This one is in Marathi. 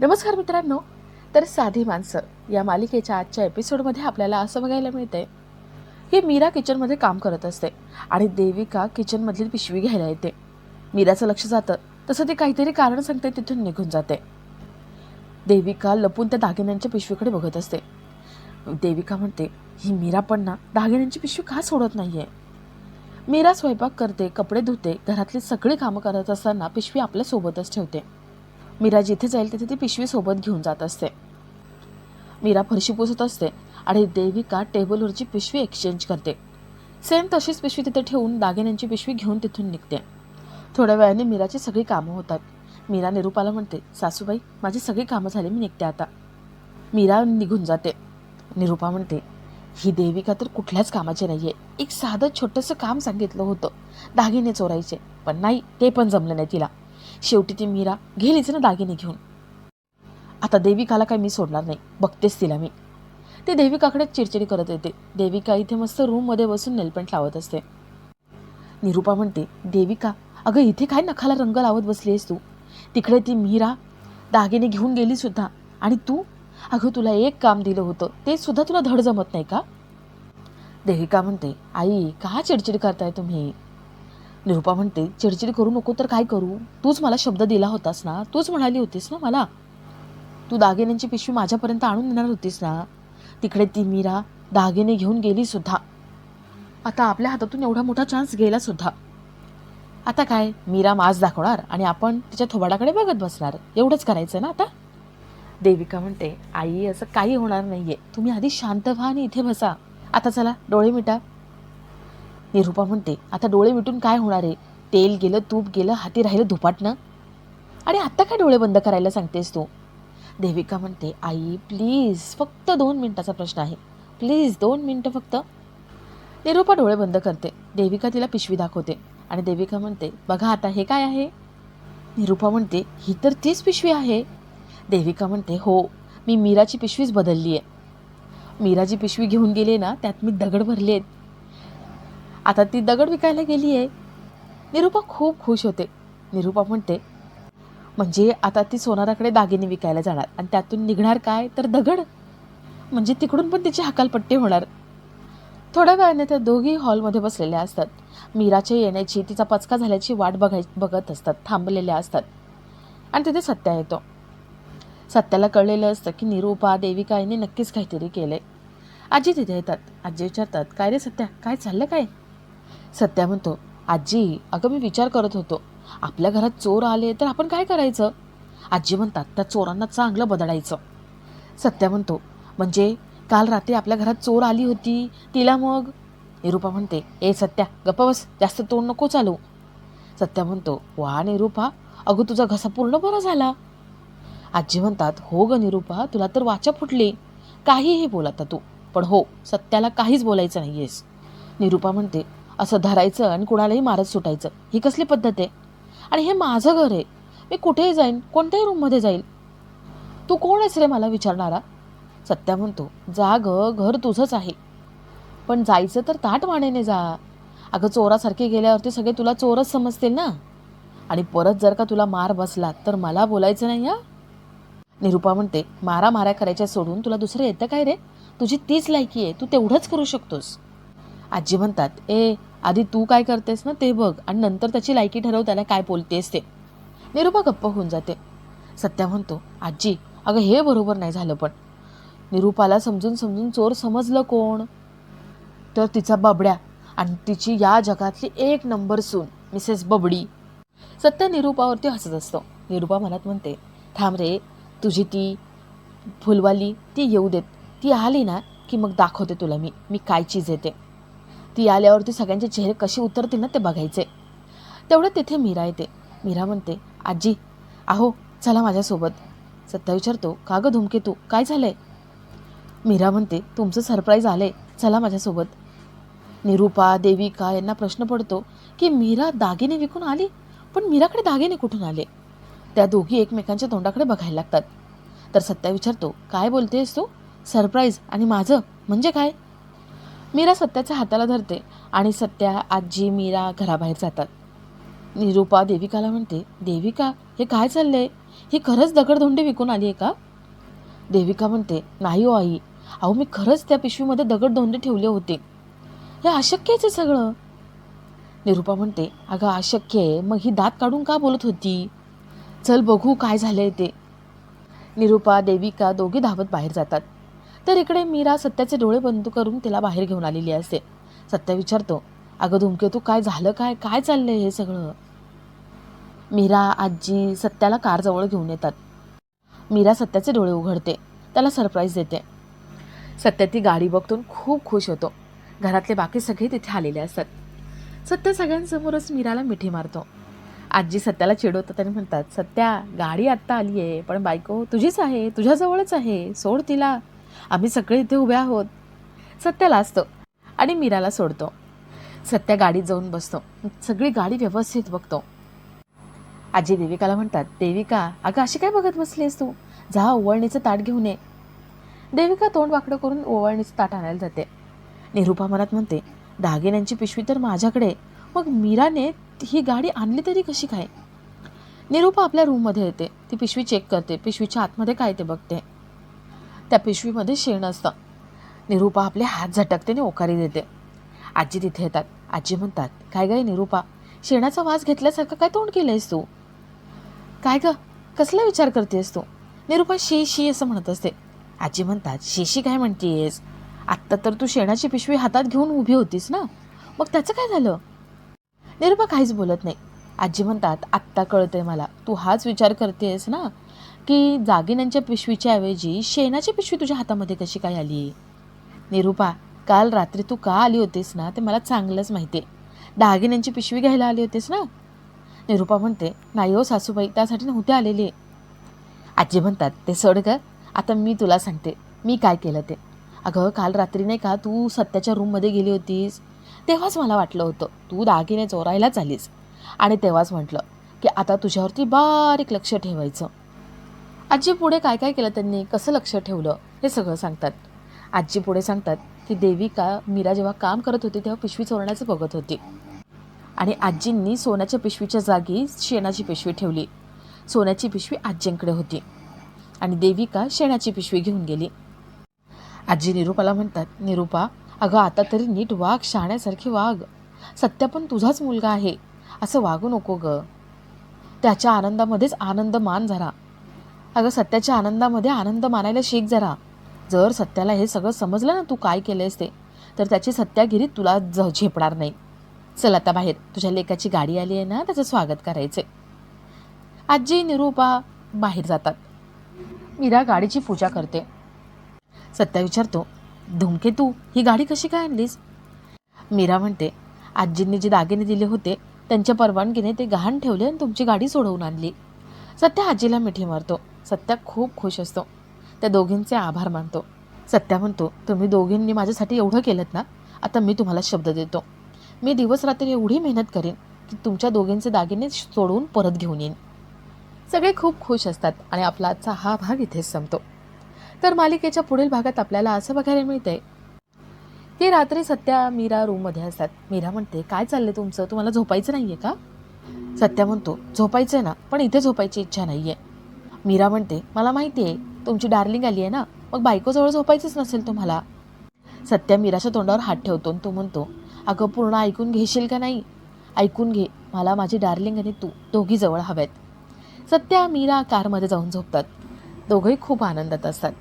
नमस्कार मित्रांनो तर साधी माणसं या मालिकेच्या आजच्या एपिसोडमध्ये आपल्याला असं बघायला मिळतंय. की मीरा किचनमध्ये काम करत असते आणि देविका किचनमधली पिशवी घ्यायला येते. मीराचं लक्ष जातं तसं ती काहीतरी कारण सांगते तिथून निघून जाते. देविका लपून त्या दागिन्यांच्या पिशवीकडे बघत असते. देविका म्हणते ही मीरा पण ना दागिन्यांची पिशवी का सोडत नाहीये? मीरा स्वयंपाक करते कपडे धुते घरातली सगळी कामं करत असताना पिशवी आपल्या सोबतच ठेवते. मीरा जिथे जाईल तिथे ती पिशवी सोबत घेऊन जात असते. मीरा फरशी पुसत असते आणि देविका टेबलवरची पिशवी एक्सचेंज करते. सेम तशीच पिशवी तिथे ठेवून दागिन्यांची पिशवी घेऊन तिथून निघते. थोड्या वेळाने मीराची सगळी कामं होतात. मीरा निरूपाला म्हणते सासूबाई माझी सगळी कामं झाली मी निघते आता. मीरा निघून जाते. निरूपा म्हणते ही देविका तर कुठल्याच कामाची नाहीये. एक साधं छोटंसं काम सांगितलं होतं. दागिने चोरायचे. पण नाही ते पण जमलं नाही तिला. शेवटी ती मीरा गेलीच ना दागिने घेऊन. आता देविकाला काय मी सोडणार नाही. बघतेच तिला मी. ते देविकाकडे चिडचिडी करत येते. देविका इथे मस्त रूममध्ये बसून नेलपेंट लावत असते. निरूपा म्हणते देविका अगं इथे काय नखाला रंग लावत बसली आहेस तू? तिकडे ती मीरा दागिने घेऊन गेली सुद्धा. आणि तू? अगं तुला एक काम दिलं होतं. ते सुद्धा तुला धड जमत नाही का? देविका म्हणते आई का चिडचिड करताय तुम्ही? निरूपा म्हणते चिडचिड करू नको तर काय करू? तूच मला शब्द दिला होतास ना? तूच म्हणाली होतीस ना मला? तू दागिन्यांची पिशवी माझ्यापर्यंत आणून देणार होतीस ना? तिकडे ती मीरा दागिने घेऊन गेली सुद्धा. आता आपल्या हातातून एवढा मोठा चान्स गेला सुद्धा. आता काय? मीरा माज दाखवणार आणि आपण तिच्या थोबाडाकडे बघत बसणार. एवढंच करायचं ना आता? देविका म्हणते आई असं काही होणार नाहीये. तुम्ही आधी शांत व्हा आणि इथे बसा. आता चला डोळे मिटा. निरूपा म्हणते आता डोळे मिटून काय होणार आहे? तेल गेलं तूप गेलं हाती राहिलं धुपाटणं आणि आत्ता काय डोळे बंद करायला सांगतेस तू? देविका म्हणते आई प्लीज फक्त दोन मिनिटाचा प्रश्न आहे. प्लीज दोन मिनटं फक्त. निरूपा डोळे बंद करते. देविका तिला पिशवी दाखवते. आणि देविका म्हणते बघा आता हे काय आहे? निरूपा म्हणते ही तर तीच पिशवी आहे. देविका म्हणते हो मी मीराची पिशवीच बदलली आहे मीराची पिशवी घेऊन गेली ना त्यात मी दगड भरले आहेत आता ती दगड विकायला गेली आहे निरूपा खूप खुश होते. निरूपा म्हणते म्हणजे आता ती सोनाराकडे दागिने विकायला जाणार आणि त्यातून निघणार काय? तर दगड? म्हणजे तिकडून पण तिची हकालपट्टी होणार. थोड्या वेळाने त्या दोघी हॉलमध्ये बसलेल्या असतात. मीराच्या येण्याची तिचा पचका झाल्याची वाट बघाय बघत असतात थांबलेल्या असतात. आणि तिथे सत्या येतो. सत्याला कळलेलं असतं की निरूपा देविका यांनी नक्कीच काहीतरी केलंय. आजी तिथे येतात. आजी विचारतात काय रे सत्या? काय चाललं काय? सत्या म्हणतो आजी अगं मी विचार करत होतो. आपल्या घरात चोर आले तर आपण काय करायचं? आजी म्हणतात त्या चोरांना चांगलं बदलायचं. सत्या म्हणतो म्हणजे काल रात्री आपल्या घरात चोर आली होती तिला मग? निरूपा म्हणते ए सत्या गप्प बस जास्त तोंड नको चालू सत्या म्हणतो वा निरूपा अगं तुझा घसा पूर्ण बरा झाला. आजी म्हणतात हो ग निरूपा तुला तर वाचा फुटली. काहीही बोल आता तू पण हो सत्याला काहीच बोलायचं नाही आहेस निरूपा म्हणते असं धरायचं आणि कुणालाही मारत सुटायचं. ही कसली पद्धत आहे? आणि हे माझं घर आहे. मी कुठेही जाईन कोणत्याही रूममध्ये जाईल. तू कोण आहेस रे मला विचारणारा? सत्या म्हणतो जा ग घर तुझंच आहे. पण जायचं तर ताट मानेने जा. अगं चोरासारखे गेल्यावरती सगळे तुला चोरच समजतील ना? आणि परत जर का तुला मार बसला तर मला बोलायचं नाही हा? निरूपा म्हणते मारा मारा करायच्या सोडून तुला दुसरं येतं काय रे? तुझी तीच लायकी आहे. तू तेवढंच करू शकतोस. आजी म्हणतात ए आधी तू काय करतेस ना ते बघ आणि नंतर त्याची लायकी ठरव त्याला काय बोलतेस ते. निरूपा गप्प होऊन जाते. सत्या म्हणतो आजी अगं हे बरोबर नाही झालं पण. निरूपाला समजून समजून चोर समजलं कोण? तर तिचा बबड्या आणि तिची या जगातली एक नंबर सून मिसेस बबडी. सत्य निरूपावरती हसत असतो. निरूपा मनात म्हणते थांब रे तुझी ती फुलवाली ती येऊ देत. ती आली ना की मग दाखवते तुला मी. मी काय चीज येते ती आल्यावरती सगळ्यांचे चेहरे कसे उतरतील ना ते बघायचे. तेवढं तिथे मीरा येते. मीरा म्हणते आजी आहो चला माझ्यासोबत. सत्ता विचारतो का गं धुमके तू? काय झालंय? मीरा म्हणते तुमचं सरप्राईज आलंय. चला माझ्यासोबत. निरूपा देविका यांना प्रश्न पडतो की मीरा दागिने विकून आली? पण मीराकडे दागिने कुठून आले? त्या दोघी एकमेकांच्या तोंडाकडे बघायला लागतात. तर सत्या विचारतो काय बोलतेस तू? सरप्राईज आणि माझं म्हणजे काय? मीरा सत्याच्या हाताला धरते आणि सत्या आजी मीरा घराबाहेर जातात. निरूपा देविकाला म्हणते देविका हे काय चाललंय? ही खरंच दगडधोंडे विकून आली आहे का? देविका म्हणते नाही हो आई. अहो मी खरंच त्या पिशवीमध्ये दगडधोंडे ठेवले होते. हे अशक्यच आहे सगळं. निरूपा म्हणते अगं अशक्य आहे. मग ही दात काढून का बोलत होती? चल बघू काय झालंय ते. निरूपा देविका दोघी धावत बाहेर जातात. तर इकडे मीरा सत्याचे डोळे बंद करून तिला बाहेर घेऊन आलेली असते. सत्या विचारतो अगं धुमकेतू काय झालं काय? काय चाललंय हे सगळं? मीरा आजी सत्याला कारजवळ घेऊन येतात. मीरा सत्याचे डोळे उघडते त्याला सरप्राईज देते. सत्या ती गाडी बघतून खूप खुश होतो. घरातले बाकी सगळे तिथे आलेले असतात. सत्य सगळ्यांसमोरच मीराला मिठी मारतो. आजी सत्याला चिडवतात आणि म्हणतात सत्या गाडी आत्ता आली आहे पण बायको तुझीच आहे तुझ्याजवळच आहे सोड तिला. आम्ही सगळे इथे उभे आहोत. सत्याला असतो आणि मीराला सोडतो. सत्या गाडीत जाऊन बसतो. सगळी गाडी व्यवस्थित बघतो. आजी देविकाला म्हणतात देविका अगं अशी काय बघत बसलीस तू? जा ओवळणीचं ताट घेऊन ये. देविका तोंड वाकडं करून ओवळणीचं ताट आणायला जाते. निरूपा मनात म्हणते दागिन्यांची पिशवी तर माझ्याकडे. मग मीराने ही गाडी आणली तरी कशी काय? निरूपा आपल्या रूममध्ये येते. ती पिशवी चेक करते. पिशवीच्या आतमध्ये काय ते बघते. त्या पिशवीमध्ये शेण असतं. निरूपा आपले हात झटकते आणि ओकारी देते. आजी तिथे येतात. आजी म्हणतात काय गाय निरूपा? शेणाचा वास घेतल्यासारखं काय तोंड केलं आहेस तू? काय ग? कसला विचार करतेस तू? निरूपा शी शी असं म्हणत असते. आजी म्हणतात शेशी काय म्हणतेस आत्ता तर तू शेणाची पिशवी हातात घेऊन उभी होतीस ना? मग त्याचं काय झालं? निरूपा काहीच बोलत नाही. आजी म्हणतात आत्ता कळतंय मला. तू हाच विचार करतेस ना? की दागिन्यांच्या पिशवीच्या ऐवजी शेणाची पिशवी तुझ्या हातामध्ये कशी काय आली? निरूपा काल रात्री तू का आली होतीस ना? ते मला चांगलंच माहिती आहे दागिन्यांची पिशवी घ्यायला आली होतीस ना? निरूपा म्हणते नाही हो सासूबाई त्यासाठी नव्हते आलेली आजी म्हणतात ते सोड ग आता मी तुला सांगते मी काय केलं ते. अगं काल रात्री नाही का तू सत्याच्या रूममध्ये गेली होतीस? तेव्हाच मला वाटलं होतं तू दागिने चोरायलाच आलीस. आणि तेव्हाच म्हटलं की आता तुझ्यावरती बारीक लक्ष ठेवायचं. आजी पुढे काय काय केलं त्यांनी? कसं लक्ष ठेवलं? हे सगळं सांगतात. आजी पुढे सांगतात की देविका मीरा जेव्हा काम करत होती तेव्हा पिशवी चोरण्याचं बघत होती. आणि आजींनी सोन्याच्या पिशवीच्या जागी शेणाची पिशवी ठेवली. सोन्याची पिशवी आजींकडे होती. आणि देविका शेणाची पिशवी घेऊन गेली. आजी निरूपाला म्हणतात निरूपा अगं आता तरी नीट वाघ शहाण्यासारखी वाघ. सत्य पण तुझाच मुलगा आहे. असं वागू नको ग. त्याच्या आनंदामध्येच आनंद मान झाला. अगं सत्याच्या आनंदामध्ये आनंद मानायला शिक जरा. जर सत्याला हे सगळं समजलं ना तू काय केलंयस ते तर त्याची सत्यागिरी तुला ज झेपणार नाही. चल आता बाहेर. तुझ्या लेकाची गाडी आली आहे ना त्याचं स्वागत करायचंय. आजी निरूपा बाहेर जातात. मीरा गाडीची पूजा करते. सत्या विचारतो धुमके तू ही गाडी कशी काय आणलीस? मीरा म्हणते आजींनी जे दागिने दिले होते त्यांच्या परवानगीने ते गहाण ठेवले आणि तुमची गाडी सोडवून आणली. सत्या आजीला मिठी मारतो सत्या खूप खुश असतो. त्या दोघींचे आभार मानतो. सत्या म्हणतो तुम्ही दोघींनी माझ्यासाठी एवढं केलं ना आता मी तुम्हाला शब्द देतो. मी दिवस रात्री एवढी मेहनत करेन की तुमच्या दोघींचे दागिने सोडवून परत घेऊन येईन. सगळे खूप खुश असतात आणि आपला आजचा हा भाग इथेच संपतो. तर मालिकेच्या पुढील भागात आपल्याला असं बघायला मिळतंय की रात्री सत्या मीरा रूममध्ये असतात. मीरा म्हणते काय चाललंय तुमचं? तुम्हाला झोपायचं नाहीये का? सत्या म्हणतो झोपायचं ना पण इथे झोपायची इच्छा नाहीये. मीरा म्हणते मला माहिती आहे तुमची डार्लिंग आली आहे ना मग बायकोजवळ झोपायचंच नसेल तुम्हाला. सत्या मीराच्या तोंडावर हात ठेवतो आणि तो म्हणतो अगं पूर्ण ऐकून घेशील का नाही? ऐकून घे मला माझी डार्लिंग आणि तू दोघी जवळ हव्यात सत्या मीरा कारमध्ये जाऊन झोपतात. दोघंही खूप आनंदात असतात.